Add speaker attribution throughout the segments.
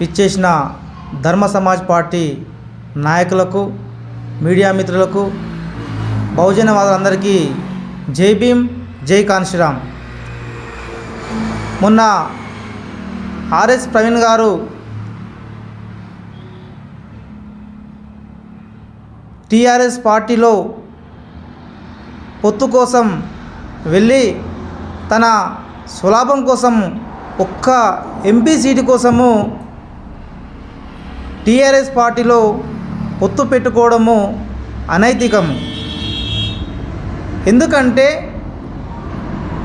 Speaker 1: ఇచ్చేసిన ధర్మ సమాజ్ పార్టీ నాయకులకు మీడియా మిత్రులకు బహుజన వాదులందరికీ జై భీమ్ జై కాన్శీరామ్ మొన్న ఆర్ఎస్ ప్రవీణ్ గారు టీఆర్ఎస్ పార్టీలో పొత్తు కోసం వెళ్ళి తన స్వలాభం కోసం ఒక్క ఎంపీ సీటు కోసము టీఆర్ఎస్ పార్టీలో పొత్తు పెట్టుకోవడము అనైతికం. ఎందుకంటే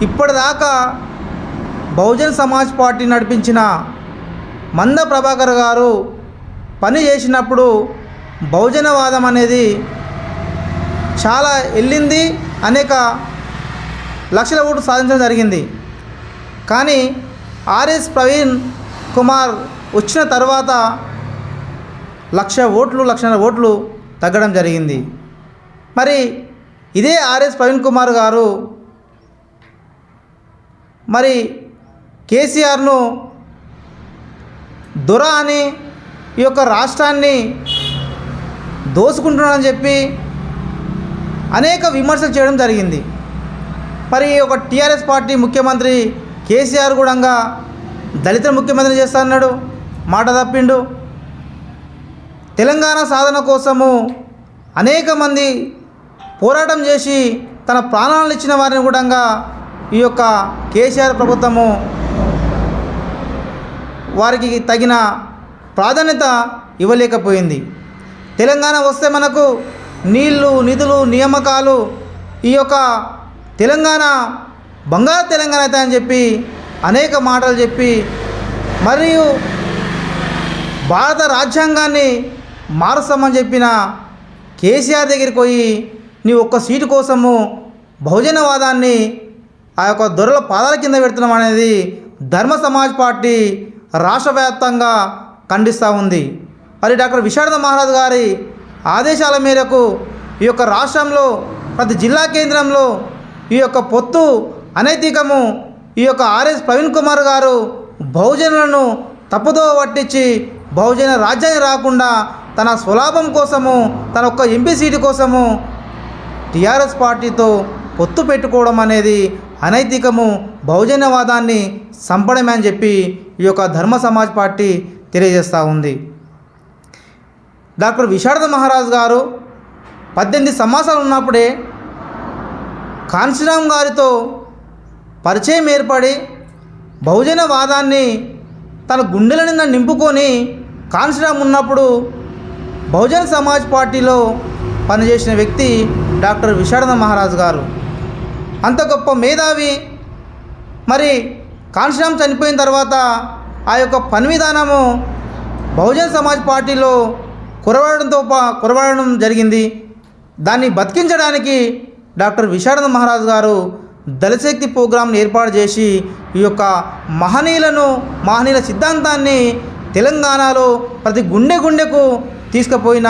Speaker 1: ఇప్పటిదాకా బహుజన్ సమాజ్ పార్టీ నడిపించిన మంద ప్రభాకర్ గారు పని చేసినప్పుడు బహుజనవాదం అనేది చాలా వెళ్ళింది అనేక లక్షల ఓటు సాధించడం జరిగింది. కానీ ఆర్ఎస్ ప్రవీణ్ కుమార్ వచ్చిన తర్వాత లక్ష ఓట్లు లక్షన్నర ఓట్లు తగ్గడం జరిగింది. మరి ఇదే ఆర్ఎస్ ప్రవీణ్ కుమార్ గారు మరి కేసీఆర్ను దొర అని ఈ యొక్క రాష్ట్రాన్ని దోసుకుంటున్నాడని చెప్పి అనేక విమర్శలు చేయడం జరిగింది. మరి ఒక టీఆర్ఎస్ పార్టీ ముఖ్యమంత్రి కేసీఆర్ కూడా దళిత ముఖ్యమంత్రి చేస్తా అన్నాడు మాట తప్పిండు. తెలంగాణ సాధన కోసము అనేక మంది పోరాటం చేసి తన ప్రాణాలను ఇచ్చిన వారిని కూడా ఈ యొక్క కేసీఆర్ ప్రభుత్వము వారికి తగిన ప్రాధాన్యత ఇవ్వలేకపోయింది. తెలంగాణ వస్తే మనకు నీళ్ళు నిధులు నియామకాలు ఈ యొక్క తెలంగాణ బంగారు తెలంగాణ అవుతాయని చెప్పి అనేక మాటలు చెప్పి మరియు భారత రాజ్యాంగాన్ని మారుస్తామని చెప్పిన కేసీఆర్ దగ్గరికి పోయి నీ ఒక్క సీటు కోసము బహుజనవాదాన్ని ఆ యొక్క దొరల పాదాల కింద పెడుతున్నాం అనేది ధర్మ సమాజ్ పార్టీ రాష్ట్ర వ్యాప్తంగా ఖండిస్తూ ఉంది. మరి డాక్టర్ విశారద మహారాజ్ గారి ఆదేశాల మేరకు ఈ యొక్క రాష్ట్రంలో ప్రతి జిల్లా కేంద్రంలో ఈ యొక్క పొత్తు అనైతికము ఈ యొక్క ఆర్ఎస్ ప్రవీణ్ కుమార్ గారు బహుజనులను తప్పుదో పట్టించి బహుజన రాజ్యాన్ని రాకుండా తన స్వలాభం కోసము తన ఒక్క ఎంపీ సీటు కోసము టీఆర్ఎస్ పార్టీతో పొత్తు పెట్టుకోవడం అనేది అనైతికము బహుజనవాదాన్ని సంపడమే అని చెప్పి ఈ యొక్క ధర్మ సమాజ్ పార్టీ తెలియజేస్తూ ఉంది. డాక్టర్ విశారద మహారాజ్ గారు పద్దెనిమిది సంవత్సరాలు ఉన్నప్పుడే కాంశీరామ్ గారితో పరిచయం ఏర్పడి బహుజనవాదాన్ని తన గుండెల నింపుకొని కాంశీరామ్ ఉన్నప్పుడు బహుజన సమాజ్ పార్టీలో పనిచేసిన వ్యక్తి డాక్టర్ విశారద మహారాజ్ గారు. అంత గొప్ప మేధావి. మరి కాన్శ్రామ్ చనిపోయిన తర్వాత ఆ యొక్క పని విధానము బహుజన సమాజ్ పార్టీలో కురవడంతో పా కురవడం జరిగింది. దాన్ని బతికించడానికి డాక్టర్ విశారద మహారాజ్ గారు దళశక్తి ప్రోగ్రాంను ఏర్పాటు చేసి ఈ యొక్క మహనీయులను మహనీయుల సిద్ధాంతాన్ని తెలంగాణలో ప్రతి గుండె గుండెకు తీసుకుపోయిన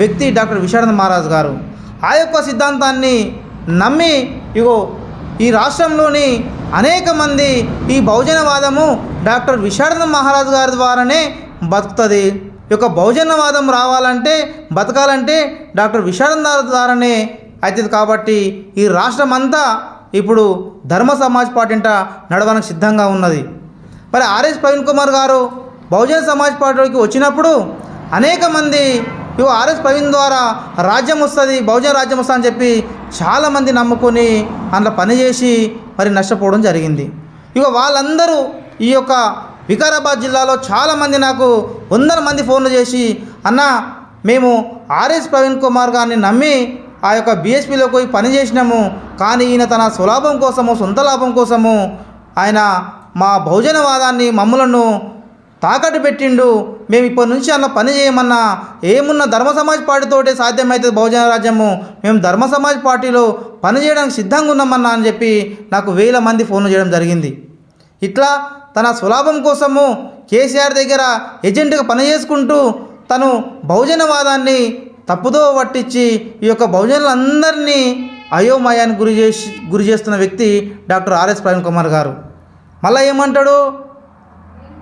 Speaker 1: వ్యక్తి డాక్టర్ విశారద మహారాజ్ గారు. ఆ యొక్క సిద్ధాంతాన్ని నమ్మి ఇగో ఈ రాష్ట్రంలోని అనేక మంది ఈ బహుజనవాదము డాక్టర్ విశారద మహారాజ్ గారి ద్వారానే బతుకుతుంది. ఈ యొక్క బహుజనవాదం రావాలంటే బతకాలంటే డాక్టర్ విశారద ద్వారానే అవుతుంది కాబట్టి ఈ రాష్ట్రం అంతా ఇప్పుడు ధర్మ సమాజ్ పార్టీ అంట నడవడానికి సిద్ధంగా ఉన్నది. మరి ఆర్ఎస్ ప్రవీణ్ కుమార్ గారు బహుజన సమాజ్ పార్టీకి వచ్చినప్పుడు అనేక మంది ఇవి ఆర్ఎస్ ప్రవీణ్ ద్వారా రాజ్యం వస్తుంది బహుజన రాజ్యం వస్తుంది అని చెప్పి చాలామంది నమ్ముకొని అందులో పనిచేసి మరి నష్టపోవడం జరిగింది. ఇక వాళ్ళందరూ ఈ యొక్క వికారాబాద్ జిల్లాలో చాలామంది నాకు వందల మంది ఫోన్లు చేసి అన్న మేము ఆర్ఎస్ ప్రవీణ్ కుమార్ గారిని నమ్మి ఆ యొక్క బీఎస్పీలోకి పోయి పని చేసినాము కానీ ఈయన తన స్వలాభం కోసము సొంత లాభం కోసము ఆయన మా బహుజనవాదాన్ని మమ్ములను తాకట్టు పెట్టిండు. మేము ఇప్పటి నుంచి అలా పని చేయమన్నా. ఏమున్న ధర్మ సమాజ్ పార్టీతోటే సాధ్యమవుతుంది బహుజన రాజ్యము. మేము ధర్మ సమాజ్ పార్టీలో పని చేయడానికి సిద్ధంగా ఉన్నామన్నా అని చెప్పి నాకు వేల మంది ఫోన్లు చేయడం జరిగింది. ఇట్లా తన స్వలాభం కోసము కేసీఆర్ దగ్గర ఏజెంట్గా పని చేసుకుంటూ తను బహుజనవాదాన్ని తప్పుదో పట్టించి ఈ యొక్క బహుజనులందరినీ అయోమయానికి గురి చేసి గురి చేస్తున్న వ్యక్తి డాక్టర్ ఆర్ఎస్ ప్రవీణ్ కుమార్ గారు. మళ్ళీ ఏమంటాడు?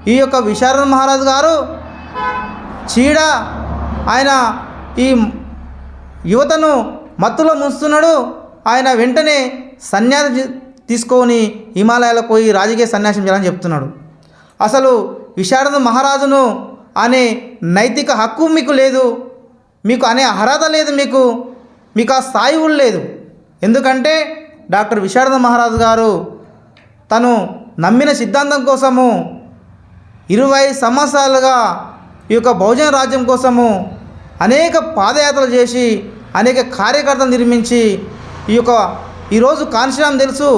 Speaker 1: ఈ యొక్క విశారణ మహారాజు గారు చీడ ఆయన ఈ యువతను మత్తులో ముంచుతున్నాడు. ఆయన వెంటనే సన్యాసి తీసుకొని హిమాలయాలకు పోయి రాజకీయ సన్యాసం చేయాలని చెప్తున్నాడు. అసలు విశారద మహారాజును అనే నైతిక హక్కు మీకు లేదు. మీకు అనే అర్హత లేదు మీకు. మీకు ఆ స్థాయి కూడా లేదు. ఎందుకంటే డాక్టర్ విశారద మహారాజు గారు తను నమ్మిన సిద్ధాంతం కోసము ఇరవై సంవత్సరాలుగా ఈ యొక్క బహుజన రాజ్యం కోసము అనేక పాదయాత్రలు చేసి అనేక కార్యకర్తలు నిర్మించి ఈ యొక్క ఈరోజు కాన్శీరామ్ తెలుసు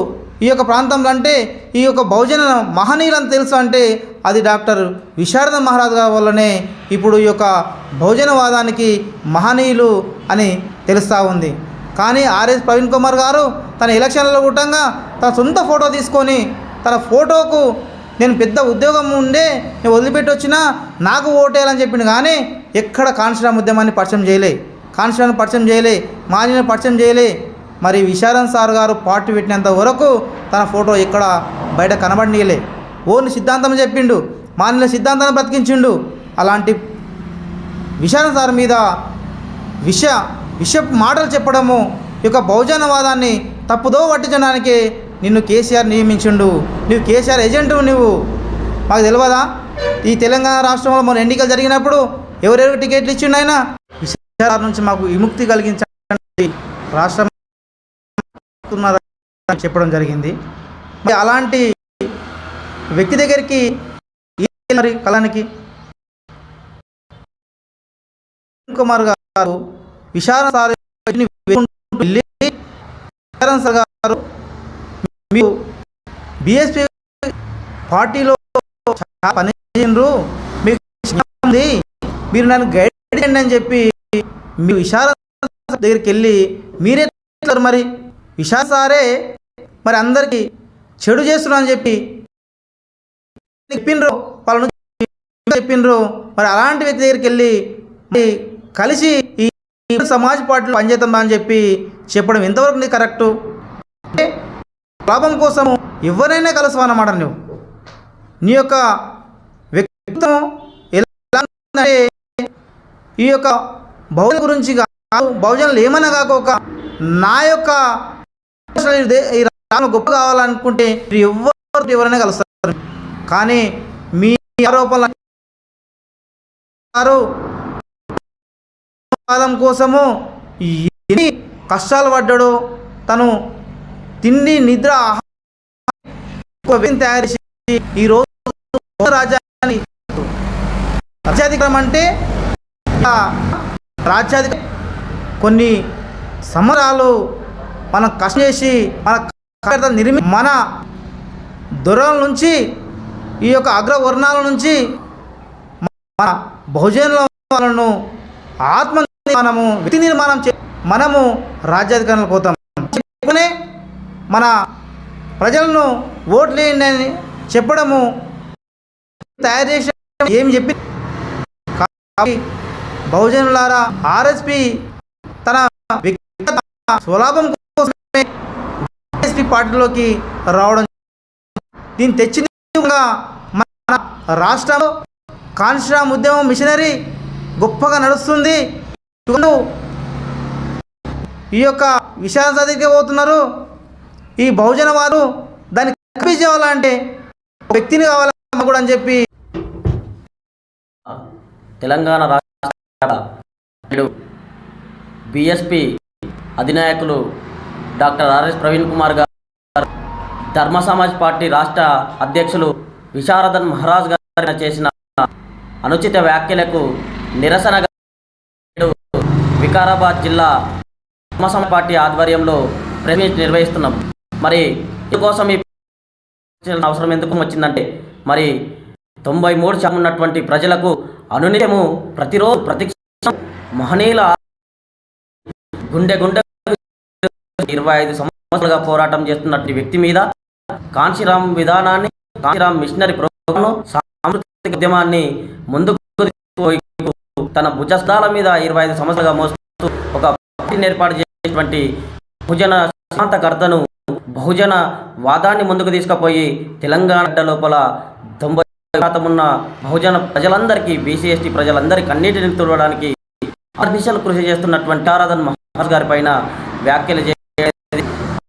Speaker 1: ఈ యొక్క ప్రాంతంలో అంటే ఈ యొక్క బహుజన మహనీయులను తెలుసు అంటే అది డాక్టర్ విశారద మహారాజు గారి వల్లనే ఇప్పుడు ఈ యొక్క బహుజనవాదానికి మహనీయులు అని తెలుస్తూ ఉంది. కానీ ఆర్ఎస్ ప్రవీణ్ కుమార్ గారు తన ఎలక్షన్లలో కూటంగా తన సొంత ఫోటో తీసుకొని తన ఫోటోకు నేను పెద్ద ఉద్యోగం ఉండే నేను వదిలిపెట్టి వచ్చినా నాకు ఓటేయాలని చెప్పిండు. కానీ ఎక్కడ కాన్స్టిట్యూషన్ ఉద్యమాన్ని పరిచయం చేయలే. కాన్స్టిట్యూషన్ పరిచయం చేయలే మాజీని పరిచయం చేయలే. మరి విశారన్ సార్ గారు పార్టీ పెట్టినంత వరకు తన ఫోటో ఇక్కడ బయట కనబడనీయలే. ఓన్లీ సిద్ధాంతం చెప్పిండు మానిల సిద్ధాంతాన్ని బ్రతికించిండు. అలాంటి విశారన్ సార్ మీద విష విష మాటలు చెప్పడము ఈ యొక్క బహుజనవాదాన్ని తప్పుదో పట్టించడానికి నిన్ను కేసీఆర్ నియమించిండు. నువ్వు కేసీఆర్ ఏజెంటు నువ్వు మాకు తెలియదా ఈ తెలంగాణ రాష్ట్రంలో మన ఎన్నికలు జరిగినప్పుడు ఎవరెవరు టికెట్లు ఇచ్చిండు ఆయన? విశాఖ నుంచి మాకు విముక్తి కలిగించండి రాష్ట్రం చెప్పడం జరిగింది. మరి అలాంటి వ్యక్తి దగ్గరికి మరి కళానికి? కుమార్ గారు విశాల సార్ గారు మీరు బీఎస్పీ పార్టీలో చాలా పని మీకు మీరు నన్ను గైడ్ చేయండి అని చెప్పి మీ విశాల దగ్గరికి వెళ్ళి మీరే చేస్తారు మరి. విశాల సారే మరి అందరికీ చెడు చేస్తున్నా అని చెప్పి చెప్పిండ్రు. వాళ్ళ చెప్పిండ్రు. మరి అలాంటి వ్యక్తి దగ్గరికి వెళ్ళి మరి కలిసి ఈ సమాజ్ పార్టీలో పనిచేద్దాం అని చెప్పి చెప్పడం ఎంతవరకు కరెక్టు? అంటే లాభం కోసం ఎవరైనా అన్నమాట నువ్వు. నీ యొక్క వ్యక్తిత్వం ఎలా ఈ యొక్క బహుజన గురించి కాదు బహుజనులు ఏమైనా కాకోక నా యొక్క ఈ రాష్ట్రం గొప్ప కావాలనుకుంటే మీరు ఎవరు ఎవరైనా కలుస్తారు. కానీ మీ ఆరోపణలు వాదం కోసము ఎన్ని కష్టాలు పడ్డాడో తను తిండి నిద్ర ఆహారం వ్యక్తిని తయారు చేసి ఈరోజు రాజ్యాన్ని రాజ్యాధికారం అంటే ఆ రాజ్యాధిక కొన్ని సమరాలు మనం కష్టం చేసి మన నిర్మి మన దొరల నుంచి ఈ యొక్క అగ్రవర్ణాల నుంచి మన బహుజనుల వాళ్ళను ఆత్మ నిర్మాణము వ్యక్తి నిర్మాణం చే మనము రాజ్యాధికారంలో పోతాం. చెప్పుకునే మన ప్రజలను ఓట్లు వేయండి అని చెప్పడము తయారు చేసిన ఏం చెప్పి బహుజనులారా ఆర్ఎస్పి తన వ్యక్తిగత స్వలాభం కోసమే ఆర్ఎస్పి పార్టీలోకి రావడం దీన్ని తెచ్చిన మన రాష్ట్రంలో కాన్స్ట్రామ్ ఉద్యమం మిషనరీ గొప్పగా నడుస్తుంది. ఈ యొక్క విశాల దగ్గరికి పోతున్నారు ఈ బహుజన వారు దాన్ని కల్పించేవాళ్ళంటే ఒక వ్యక్తిని కావాలమ్మా కూడా అని చెప్పి?
Speaker 2: తెలంగాణ రాష్ట్ర బిఎస్పి అధినాయకులు డాక్టర్ ఆర్ఎస్ ప్రవీణ్ కుమార్ గారు ధర్మ సమాజ్ పార్టీ రాష్ట్ర అధ్యక్షులు విశారదన్ మహారాజ్ గారు చేసిన అనుచిత వ్యాఖ్యలకు నిరసనగా వికారాబాద్ జిల్లా ధర్మ సమాజ్ పార్టీ ఆధ్వర్యంలో ప్రెస్ మీట్ నిర్వహిస్తున్నాం. మరి ఇందుకోసం ఈ అవసరం ఎందుకు వచ్చిందంటే మరి తొంభై మూడు శాతం ఉన్నటువంటి ప్రజలకు అనునిత్యము ప్రతిరోజు ప్రతిక్ష మహనీయుల గుండె గుండె ఇరవై ఐదు సంవత్సరాలుగా పోరాటం చేస్తున్నటువంటి వ్యక్తి మీద కాంశీరామ్ విధానాన్ని కాంశీరామ్ మిషనరీ ప్రోగ్రాంను సాంస్కృతిక ఉద్యమాన్ని ముందుకు తన భుజస్థాల మీద ఇరవై ఐదు సంవత్సరాలుగా మోస్తూ ఒక పార్టీని ఏర్పాటు చేసినటువంటి భుజన శాంతకర్తను బహుజన వాదాన్ని ముందుకు తీసుకుపోయి తెలంగాణ లోపల తొంభై శాతం ఉన్న బహుజన ప్రజలందరికీ బీసీ ఎస్టీ ప్రజలందరికీ అన్నిటిని తుడవడానికి ఆర్దిశలు కృషి చేస్తున్నటువంటి ఆరాధన్ మహారాజ్ గారి పైన వ్యాఖ్యలు చేసేది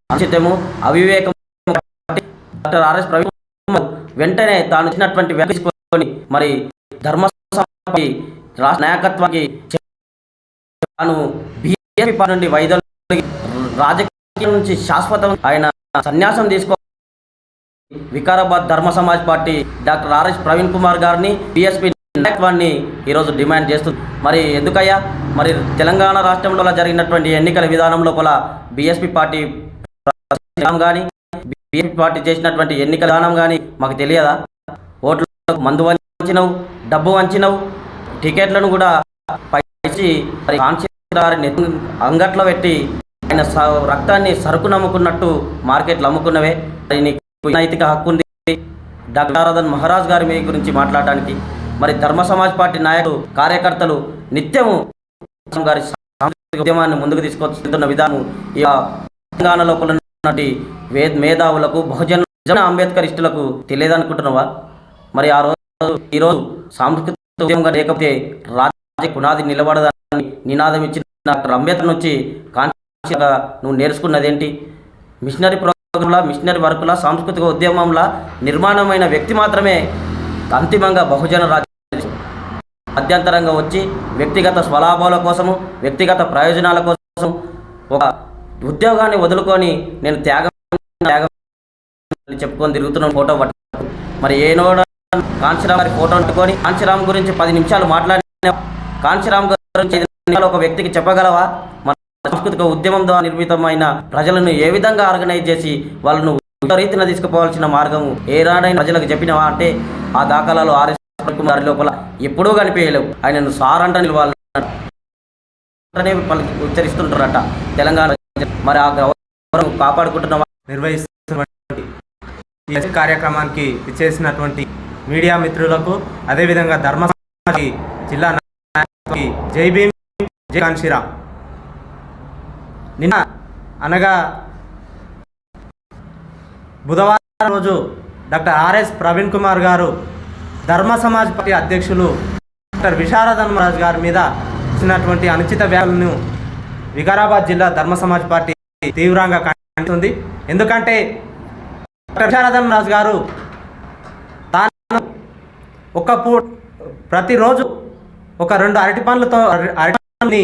Speaker 2: అనుచితము అవివేకం డాక్టర్ ఆర్ఎస్ ప్రవీణ్ వెంటనే తాను ఇచ్చినటువంటి వ్యాఖ్యని మరి ధర్మ రాష్ట్ర నాయకత్వానికి తాను బీజేపీ నుండి వైదొలిగి రాజకీయం నుంచి శాశ్వతం ఆయన సన్యాసం తీసుకో Vikarabad Dharma Samaj party doctor R S Praveen Kumar గారిని బిఎస్పీ నాయకత్వాన్ని ఈరోజు డిమాండ్ చేస్తుంది మరి ఎందుకయ్యా? మరి తెలంగాణ రాష్ట్రంలో జరిగినటువంటి ఎన్నికల విధానం లోపల బిఎస్పీ పార్టీ కానీ బిఎస్పీ పార్టీ చేసినటువంటి ఎన్నికల విధానం కానీ మాకు తెలియదా? ఓట్లు మందు వంచినవు డబ్బు వంచినవు టికెట్లను కూడా పైచి అంగట్లో పెట్టి ఆయన రక్తాన్ని సరుకు నమ్ముకున్నట్టు మార్కెట్లు అమ్ముకున్నవే. నీకు నైతిక హక్కు ఉంది. డాక్టర్ ఆరాధన్ మహారాజ్ గారి మీ గురించి మాట్లాడడానికి మరి ధర్మ సమాజ్ పార్టీ నాయకులు కార్యకర్తలు నిత్యము గారి ఉద్యమాన్ని ముందుకు తీసుకొస్తున్న విధానం ఈ తెలంగాణ లోపల వేద్ మేధావులకు బహుజన అంబేద్కర్ ఇష్టలకు తెలియదనుకుంటున్నావా? మరి ఆ రోజు ఈరోజు సాంస్కృతిక ఉద్యమంగా లేకపోతే రాజ్య పునాది నిలబడదని నినాదం ఇచ్చిన డాక్టర్ అంబేద్కర్ నుంచి కాన్షియస్గా నువ్వు నేర్చుకున్నదేంటి? మిషనరీ ప్రోగ్రాంలా మిషనరీ వర్కులా సాంస్కృతిక ఉద్యమంలా నిర్మాణమైన వ్యక్తి మాత్రమే అంతిమంగా బహుజన రాజ్యం. మధ్యంతరంగా వచ్చి వ్యక్తిగత స్వలాభాల కోసము వ్యక్తిగత ప్రయోజనాల కోసం ఒక ఉద్యోగాన్ని వదులుకొని నేను త్యాగం త్యాగం అని చెప్పుకొని తిరుగుతున్న ఫోటో పట్టు. మరి ఏనోడ కాంచీరామ్ గారి ఫోటో పట్టుకొని కాంచీరామ్ గురించి పది నిమిషాలు మాట్లాడిన కాంచీరామ్ గురించి ఒక వ్యక్తికి చెప్పగలవా? సాంస్కృతిక ఉద్యమం ద్వారా నిర్మితమైన ప్రజలను ఏ విధంగా ఆర్గనైజ్ చేసి వాళ్ళను రీతిన తీసుకుపోవాల్సిన మార్గము ఏ రాడైన ప్రజలకు చెప్పినవా అంటే ఆ దాఖలాలు ఆర్ఎస్ కుమార్ లోపల ఎప్పుడూ కనిపించలేవు. ఆయనను సార్ అంట నిలవాలి ఉచ్చరిస్తుంటారట తెలంగాణ మరి ఆ గౌరవం కాపాడుకుంటున్న
Speaker 3: నిర్వహిస్తున్నటువంటి ఈ కార్యక్రమానికి ఇచ్చేసినటువంటి మీడియా మిత్రులకు అదేవిధంగా ధర్మ జిల్లా జై భీమ్ జై కాన్షిరా నిన్న అనగా బుధవారం రోజు డాక్టర్ ఆర్ఎస్ ప్రవీణ్ కుమార్ గారు ధర్మ సమాజ్ పార్టీ అధ్యక్షులు డాక్టర్ విశారధర్మరాజు గారి మీద ఇచ్చినటువంటి అనుచిత వ్యాఖ్యలను వికారాబాద్ జిల్లా ధర్మ సమాజ్ పార్టీ తీవ్రంగా ఖండిస్తుంది. ఎందుకంటే డాక్టర్ విశారధర్మరాజు గారు తాను ఒక పూ ప్రతిరోజు ఒక రెండు అరటి పండ్లతో అరటి పండ్లని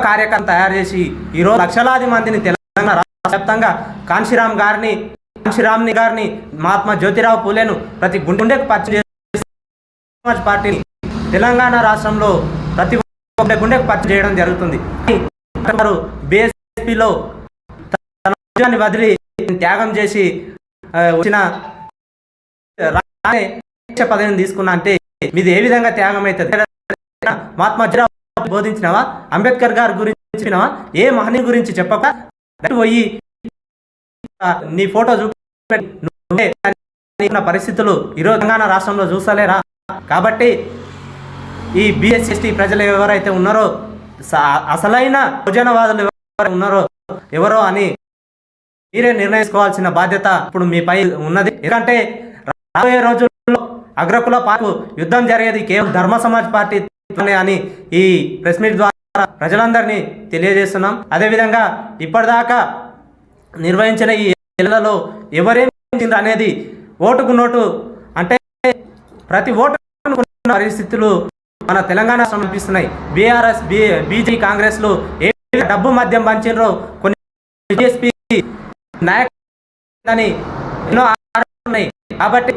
Speaker 3: కార్యక్రమం తయారు చేసి ఈరోజు లక్షలాది మందిని తెలంగాణ రాష్ట్ర వ్యాప్తంగా కాంశీరామ్ గారిని కాంశీరామ్ని గారిని మహాత్మా జ్యోతిరావు పూలేను ప్రతి గుండెకు పరిచయం సమాజ్ పార్టీని తెలంగాణ రాష్ట్రంలో ప్రతి గుండె గుండెకు పరిచయం చేయడం జరుగుతుంది. వారు బీఎస్పీలో తన వదిలి త్యాగం చేసి వచ్చిన పదవిని తీసుకున్నా అంటే మీది ఏ విధంగా త్యాగం అవుతుంది మహాత్మా జ్యోతిరావు బోధించినవా? అంబేద్కర్ గారి గురించి ఏ మహనీయుని గురించి చెప్పక? పోయి నీ ఫోటో చూపించిన పరిస్థితులు ఈరోజు తెలంగాణ రాష్ట్రంలో చూసలేరా కాబట్టి ఈ బిఎస్ఎస్టీ ప్రజలు ఎవరైతే ఉన్నారో అసలైన భోజనవాదులు ఎవరు ఉన్నారో ఎవరో అని మీరే నిర్ణయించుకోవాల్సిన బాధ్యత ఇప్పుడు మీపై ఉన్నది. ఎందుకంటే రాబోయే రోజుల్లో అగ్రకుల పాకు యుద్ధం జరిగేది కేవలం ధర్మ సమాజ్ పార్టీ అని ఈ ప్రెస్ మీట్ ద్వారా ప్రజలందరినీ తెలియజేస్తున్నాం. అదేవిధంగా ఇప్పటిదాకా నిర్వహించిన ఈ ఎన్నికలలో ఎవరేం అనేది ఓటుకు నోటు అంటే ప్రతి ఓటు పరిస్థితులు మన తెలంగాణ సమర్పిస్తున్నాయి బీఆర్ఎస్ బీ బీజేపీ కాంగ్రెస్లు ఏ డబ్బు మద్యం పంచినరో కొన్ని బీఎస్పీ నాయకులని ఎన్నో ఉన్నాయి కాబట్టి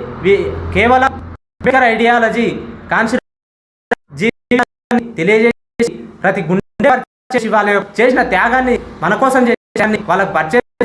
Speaker 3: కేవలం ఐడియాలజీ కాన్షియస్ తెలియజేసి ప్రతి గుండె శివాలయం చేసి వాళ్ళ చేసిన త్యాగాన్ని మన కోసం చేసి వాళ్ళకి పరిచయం